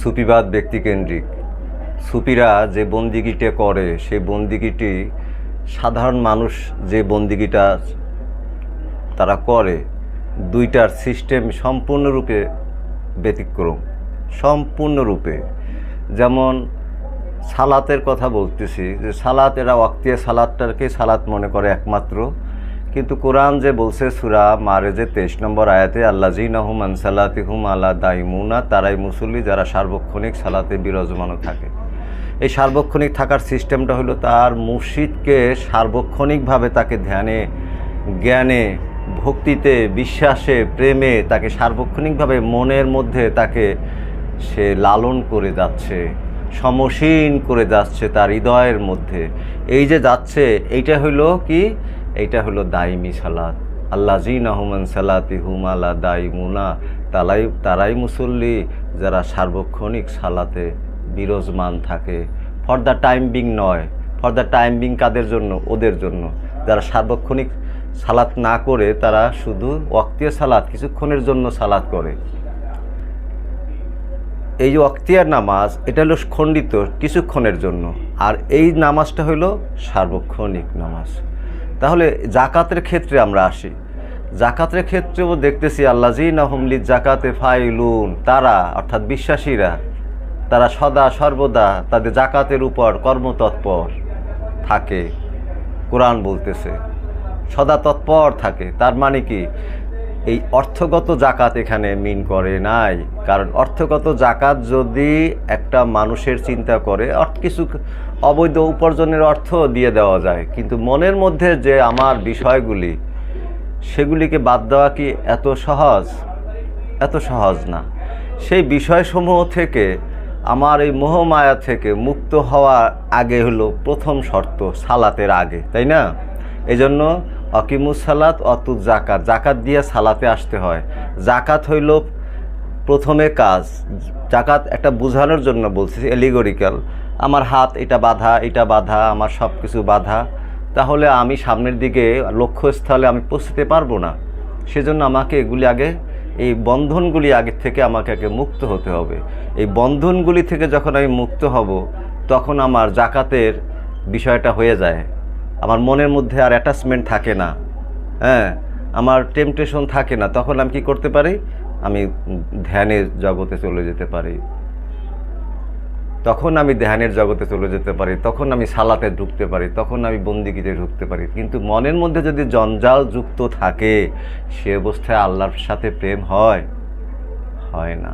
সুফিবাদ ব্যক্তিকেন্দ্রিক। সুপিরা যে বন্দিগিটা করে সেই বন্দিগিটি সাধারণ মানুষ যে বন্দিগিটা তারা করে, দুইটার সিস্টেম সম্পূর্ণরূপে ব্যতিক্রম, সম্পূর্ণরূপে। যেমন সালাতের কথা বলতেছি, যে সালাত এরা ওয়াক্তিয়া সালাদটাকে সালাত মনে করে একমাত্র। কিন্তু কোরআন যে বলছে সুরা মারে যে তেইশ নম্বর আয়াতে আল্লাহ জিনাহুম হুম আল্লাহ দাইমুনা, তারাই মুসল্লি যারা সার্বক্ষণিক সালাতে বিরাজমান থাকে। এই সার্বক্ষণিক থাকার সিস্টেমটা হলো তার মুর্শিদকে সার্বক্ষণিকভাবে তাকে ধ্যানে, জ্ঞানে, ভক্তিতে, বিশ্বাসে, প্রেমে তাকে সার্বক্ষণিকভাবে মনের মধ্যে তাকে সে লালন করে যাচ্ছে, সমসীন করে যাচ্ছে তার হৃদয়ের মধ্যে। এই যে যাচ্ছে, এইটা হইল কি? এইটা হলো দাইমি সালাত। আল্লাহ জিন আহমান সালাতি হুম আল্লাহ দাইমুনা। তালাই তারাই মুসল্লি যারা সার্বক্ষণিক সালাতে বিরাজমান থাকে। ফর দ্য টাইম বিং নয়। ফর দ্য টাইম বিং কাদের জন্য? ওদের জন্য। যারা সার্বক্ষণিক সালাত না করে, তারা শুধু অক্তীয় সালাত, কিছুক্ষণের জন্য সালাত করে। এই অক্তিয়ার নামাজ, এটা হলো খণ্ডিত কিছুক্ষণের জন্য। আর এই নামাজটা হলো সার্বক্ষণিক নামাজ। তাহলে জাকাতের ক্ষেত্রে আমরা আসি। জাকাতের ক্ষেত্রেও দেখতেছি আল্লাহ জি নহমলি জাকাতে ফাইলুন। তারা, অর্থাৎ বিশ্বাসীরা, তারা সদা সর্বদা তাদের জাকাতের উপর কর্মতৎপর থাকে। কোরআন বলতেছে, সদা তৎপর থাকে। তার মানে কি? এই অর্থগত জাকাত এখানে মিন করে নাই। কারণ অর্থগত জাকাত যদি একটা মানুষের চিন্তা করে, অর্থ কিছু অবৈধ উপার্জনের অর্থ দিয়ে দেওয়া যায়। কিন্তু মনের মধ্যে যে আমার বিষয়গুলি, সেগুলিকে বাদ দেওয়া কি এত সহজ? এত সহজ না। সেই বিষয়সমূহ থেকে, আমার এই মোহমায়া থেকে মুক্ত হওয়া আগে হলো প্রথম শর্ত, সালাতের আগে, তাই না? এজন্য অকিমুস সালাত অতুত জাকাত জাকাত দিয়ে সালাতে আসতে হয়। জাকাত হইল প্রথমে কাজ। জাকাত একটা বোঝানোর জন্য বলছি এলিগরিক্যাল আমার হাত এটা বাধা এটা বাধা, আমার সব কিছু বাধা। তাহলে আমি সামনের দিকে লক্ষ্যস্থলে আমি পৌঁছতে পারব না। সেজন্য আমাকে এগুলি আগে, এই বন্ধনগুলি আগের থেকে আমাকে আগে মুক্ত হতে হবে। এই বন্ধনগুলি থেকে যখন আমি মুক্ত হব, তখন আমার জাকাতের বিষয়টা হয়ে যায়। আমার মনের মধ্যে আর অ্যাটাচমেন্ট থাকে না। হ্যাঁ আমার টেম্পটেশন থাকে না। তখন আমি কি করতে পারি? আমি ধ্যানের জগতে চলে যেতে পারি। তখন আমি ধ্যানের জগতে চলে যেতে পারি। তখন আমি সালাতে ঢুকতে পারি। তখন আমি বন্দিগিতে ঢুকতে পারি। কিন্তু মনের মধ্যে যদি জঞ্জাল যুক্ত থাকে, সে অবস্থায় আল্লাহর সাথে প্রেম হয় হয় না।